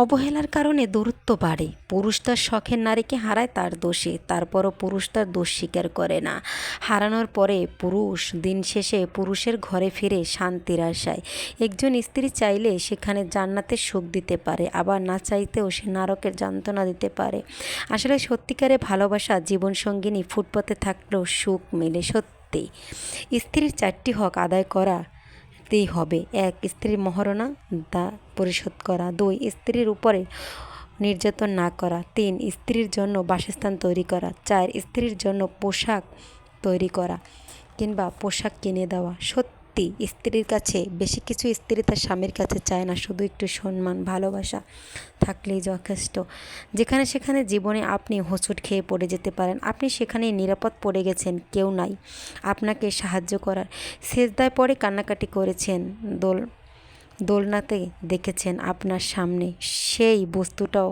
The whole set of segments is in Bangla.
অবহেলার কারণে দূরত্ব বাড়ে। পুরুষ তার শখের নারীকে হারায়, তার দোষে। তারপরও পুরুষ তার দোষ স্বীকার করে না। হারানোর পরে পুরুষ দিন শেষে পুরুষের ঘরে ফিরে শান্তির আশায়। একজন স্ত্রী চাইলে সেখানে জান্নাতের সুখ দিতে পারে, আবার না চাইতেও সে নারকের যন্ত্রণা দিতে পারে। আসলে সত্যিকারে ভালোবাসা জীবনসঙ্গিনী ফুটপথে থাকলেও সুখ মেলে সত্যি। স্ত্রীর চারটি হক আদায় করা দিতেই হবে। এক স্ত্রীর মহরণা, দা পরিশোধ করা। দুই, স্ত্রীর উপরে নির্যাতন না করা। তিন, স্ত্রীর জন্য বাসস্থান তৈরি করা। চার, স্ত্রীর জন্য পোশাক তৈরি করা কিংবা পোশাক কিনে দেওয়া। সত্যি স্ত্রীর কাছে, বেশি কিছু স্ত্রী তার স্বামীর কাছে চায় না, শুধু একটু সম্মান, ভালোবাসা থাকলেই যথেষ্ট। যেখানে সেখানে জীবনে আপনি হোঁচট খেয়ে পড়ে যেতে পারেন। আপনি সেখানে নিরাপদ পড়ে গেছেন, কেউ নাই। আপনাকে সাহায্য করার সেজদায় পরে কান্নাকাটি করেছেন দোল দোলনাতে দেখেছেন আপনার সামনে। সেই বস্তুটাও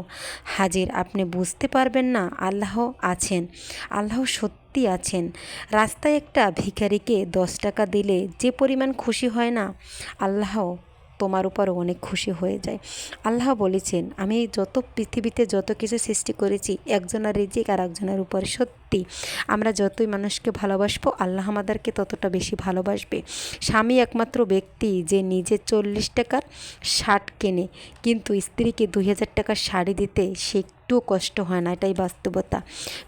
হাজির। আপনি বুঝতে পারবেন না, আল্লাহ আছেন। আল্লাহ সত্যি আছেন। রাস্তায় একটা ভিখারিকে দশ টাকা দিলে যে পরিমাণ খুশি হয় না, আল্লাহ তোমার উপরও অনেক খুশি হয়ে যায়। আল্লাহ বলেছেন, আমি যত পৃথিবীতে যত কিছু সৃষ্টি করেছি, একজনের রিজিক আর একজনের উপর সত্যি আমরা যতই মানুষকে ভালোবাসবো, আল্লাহ আমাদেরকে ততটা বেশি ভালোবাসবে। স্বামী একমাত্র ব্যক্তি যে নিজে চল্লিশ টাকার শার্ট কেনে, কিন্তু স্ত্রীকে দুই হাজার টাকার শাড়ি দিতে সে একটুও কষ্ট হয় না, এটাই বাস্তবতা।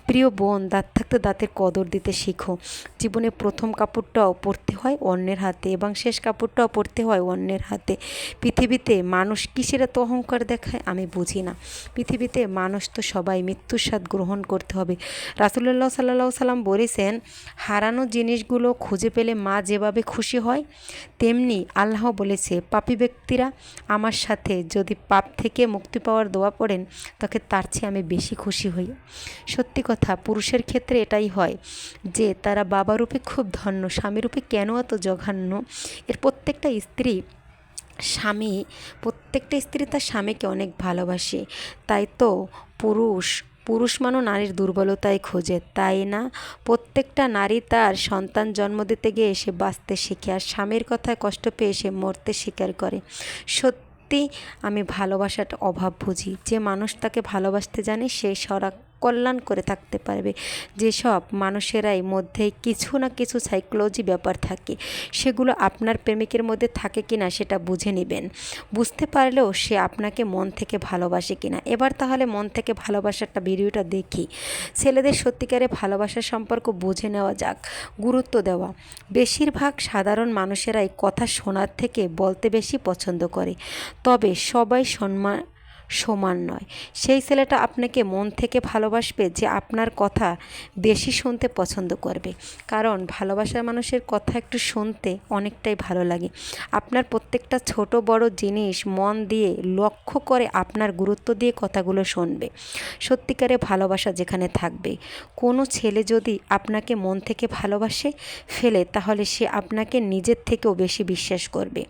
প্রিয় বোন, দাঁত থাকতে দাঁতের কদর দিতে শিখো। জীবনে প্রথম কাপড়টাও পরতে হয় অন্যের হাতে এবং শেষ কাপড়টাও পরতে হয় অন্যের হাতে। পৃথিবীতে মানুষ কিসের এত অহংকার দেখায় আমি বুঝি না। পৃথিবীতে মানুষ তো সবাই মৃত্যুর স্বাদ গ্রহণ করতে হবে। রাসুল্লাহ সাল্লাহ সাল্লাম বলেছেন, হারানো জিনিসগুলো খুঁজে পেলে মা যেভাবে খুশি হয়, তেমনি আল্লাহ বলেছে, পাপী ব্যক্তিরা আমার সাথে যদি পাপ থেকে মুক্তি পাওয়ার দোয়া পড়েন, তাকে তার চেয়ে আমি বেশি খুশি হই। সত্যি কথা, পুরুষের ক্ষেত্রে এটাই হয় যে তারা বাবারূপে খুব ধন্য স্বামীরূপে কেন এত জঘন্য? এর প্রত্যেকটা স্ত্রী স্বামী, প্রত্যেকটা স্ত্রী তার স্বামীকে অনেক ভালোবাসে। তাই তো পুরুষ পুরুষ মানো নারীর দুর্বলতাই খোঁজে, তাই না? প্রত্যেকটা নারী তার সন্তান জন্ম দিতে গিয়ে সে বাঁচতে শিখে আর স্বামীর কথায় কষ্ট পেয়ে সে মরতে স্বীকার করে। সত্যি আমি ভালোবাসাটা অভাব বুঝি। যে মানুষ তাকে ভালোবাসতে জানে, সে সরা কল্যাণ করে থাকতে পারবে। যেসব মানুষেরাই মধ্যে কিছু না কিছু সাইকোলজি ব্যাপার থাকে, সেগুলো আপনার প্রেমিকের মধ্যে থাকে কি না সেটা বুঝে নেবেন। বুঝতে পারলেও সে আপনাকে মন থেকে ভালোবাসে কি না এবার তাহলে মন থেকে ভালোবাসাটা ভিডিওটা দেখি। ছেলেদের সত্যিকারে ভালোবাসার সম্পর্ক বুঝে নেওয়া যাক, গুরুত্ব দেওয়া। বেশিরভাগ সাধারণ মানুষেরাই কথা শোনার থেকে বলতে বেশি পছন্দ করে। তবে সবাই সম্মান সমান নয়। সেই ছেলেটা আপনাকে মন থেকে ভালোবাসবে যে আপনার কথা বেশি শুনতে পছন্দ করবে। কারণ ভালোবাসার মানুষের কথা একটু শুনতে অনেকটাই ভালো লাগে। আপনার প্রত্যেকটা ছোট বড় জিনিস মন দিয়ে লক্ষ্য করে আপনার গুরুত্ব দিয়ে কথাগুলো শুনবে। সত্যিকারে ভালোবাসা যেখানে থাকবে। কোনো ছেলে যদি আপনাকে মন থেকে ভালোবাসে, ফেলে, তাহলে সে আপনাকে নিজের থেকেও বেশি বিশ্বাস করবে।